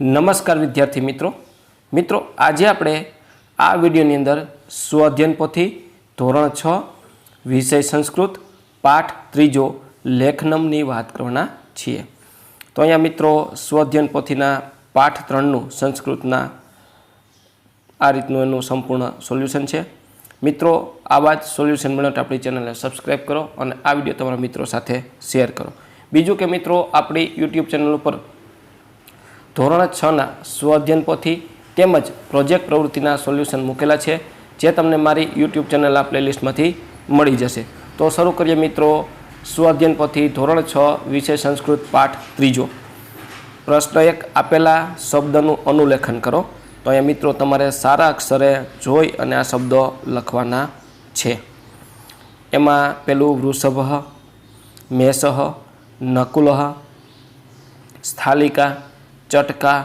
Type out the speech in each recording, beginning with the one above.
નમસ્કાર વિદ્યાર્થી મિત્રો. મિત્રો, આજે આપણે આ વિડીયોની અંદર સ્વઅધ્યયન પોથી ધોરણ છ, વિષય સંસ્કૃત, પાઠ ત્રીજો, લેખનમની વાત કરવાના છીએ. તો અહીંયા મિત્રો સ્વઅધ્યયન પોથીના પાઠ ત્રણનું સંસ્કૃતના આ રીતનું એનું સંપૂર્ણ સોલ્યુશન છે. મિત્રો, આવા જ સોલ્યુશન મેળવટ આપણી ચેનલને સબસ્ક્રાઈબ કરો અને આ વીડિયો તમારા મિત્રો સાથે શેર કરો. બીજું કે મિત્રો, આપણી યુટ્યુબ ચેનલ ઉપર ધોરણ છના સ્વઅધ્યયન પોથી તેમજ પ્રોજેક્ટ પ્રવૃત્તિના સોલ્યુશન મૂકેલા છે, જે તમને મારી યુટ્યુબ ચેનલ આ પ્લેલિસ્ટમાંથી મળી જશે. તો શરૂ કરીએ મિત્રો સ્વઅધ્યયન પોથી ધોરણ છ વિષય સંસ્કૃત પાઠ ત્રીજો. પ્રશ્ન એક, આપેલા શબ્દનું અનુલેખન કરો. તો અહીંયા મિત્રો તમારે સારા અક્ષરે જોઈ અને આ શબ્દો લખવાના છે. એમાં પેલું વૃષભ મેષહ નકુલહ સ્થાલિકા ચટકા,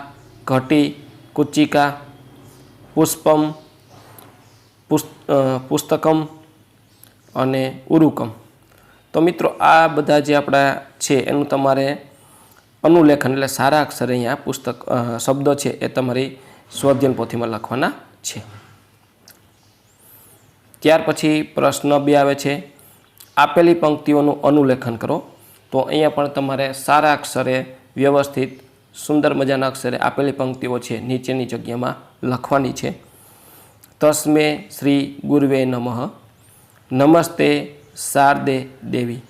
ઘટી, કુચિકા, પુષ્પમ પુસ્તકમ અને ઉરુકમ. તો મિત્રો આ બધા જે આપણા છે, એનું તમારે અનુલેખન એટલે સારા અક્ષરે અહીંયા પુસ્તક શબ્દો છે એ તમારી સ્વઅધ્યયન પોથીમાં લખવાના છે. ત્યાર પછી પ્રશ્ન બે આવે છે, આપેલી પંક્તિઓનું અનુલેખન કરો. તો અહીંયા પણ તમારે સારા અક્ષરે વ્યવસ્થિત સુંદર મજાના અક્ષરે આપેલી પંક્તિઓ છે, નીચેની જગ્યામાં લખવાની છે. તસ્મે શ્રી ગુરવે નમઃ. નમસ્તે શારદે દેવી.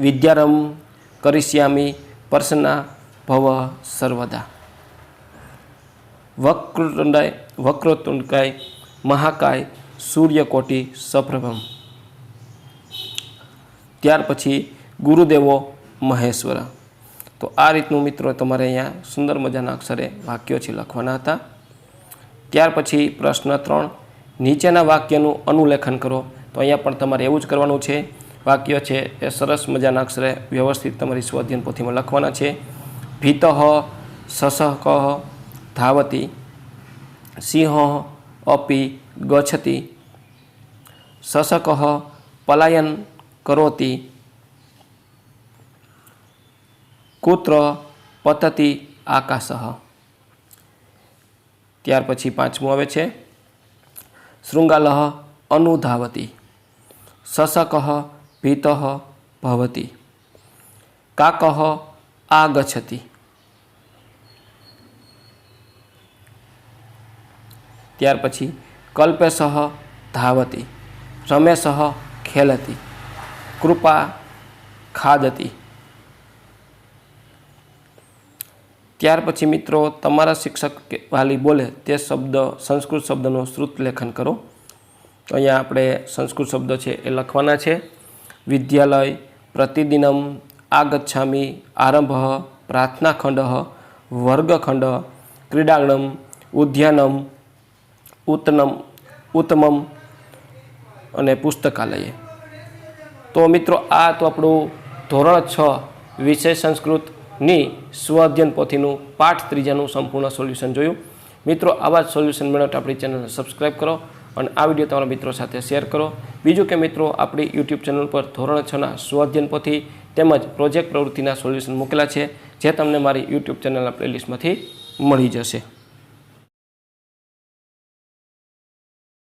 વિદ્યારમ કરિષ્યામી પર્સના ભવ સર્વદા. વક્રતુંડાય, વક્રતુંડકાય, મહાકાય, સૂર્યકોટી સપ્રભમ. ત્યાર પછી ગુરુદેવો મહેશ્વર. તો આ રીતનું મિત્રો તમારે અહીંયા સુંદર મજાના અક્ષરે વાક્યો છે લખવાના હતા. ત્યાર પછી પ્રશ્ન ત્રણ, નીચેના વાક્યનું અનુલેખન કરો. તો અહીંયા પણ તમારે એવું જ કરવાનું છે. વાક્ય છે એ સરસ મજાના અક્ષરે વ્યવસ્થિત તમારી સ્વાધ્યન પોથીમાં લખવાના છે. ભીત સસક ધાવતી, સિંહ, અપી ગછતી સસક, પલાયન, કરોતી કુત્ર, પતતી, આકાશ. ત્યાર પછી પાંચમું આવે છે. શૃંગાલહ અનુધાવતી સસક ભીત ભવતી, કાક આગછતી ત્યાર પછી કલ્પેશ ધાવતી, રમેશ ખેલતી, કૃપા ખાદતી. ત્યાર પછી મિત્રો તમારા શિક્ષક વાલી બોલે તે શબ્દ, સંસ્કૃત શબ્દનું શ્રુત લેખન કરો. તો અહીંયા આપણે સંસ્કૃત શબ્દો છે એ લખવાના છે. વિદ્યાલય, પ્રતિદિનમ, આગચ્છામી, આરંભ, પ્રાર્થનાખંડ, વર્ગખંડ, ક્રીડાંગણમ, ઉદ્યાનમ ઉત્તનમ ઉત્તમમ અને પુસ્તકાલય. તો મિત્રો આ તો આપણું ધોરણ છ વિષય સંસ્કૃતની સ્વઅધ્યયન પોથીનું પાઠ ત્રીજાનું સંપૂર્ણ સોલ્યુશન જોયું. મિત્રો, આવા જ સોલ્યુશન મેળવતા આપણી ચેનલને સબસ્ક્રાઈબ કરો અને આ વીડિયો તમારા મિત્રો સાથે શેર કરો. બીજું કે મિત્રો, આપણી યુટ્યુબ ચેનલ પર ધોરણ છના સ્વઅધ્યયન પોથી તેમજ પ્રોજેક્ટ પ્રવૃત્તિના સોલ્યુશન મૂકેલા છે, જે તમને મારી યુટ્યુબ ચેનલના પ્લેલિસ્ટમાંથી મળી જશે.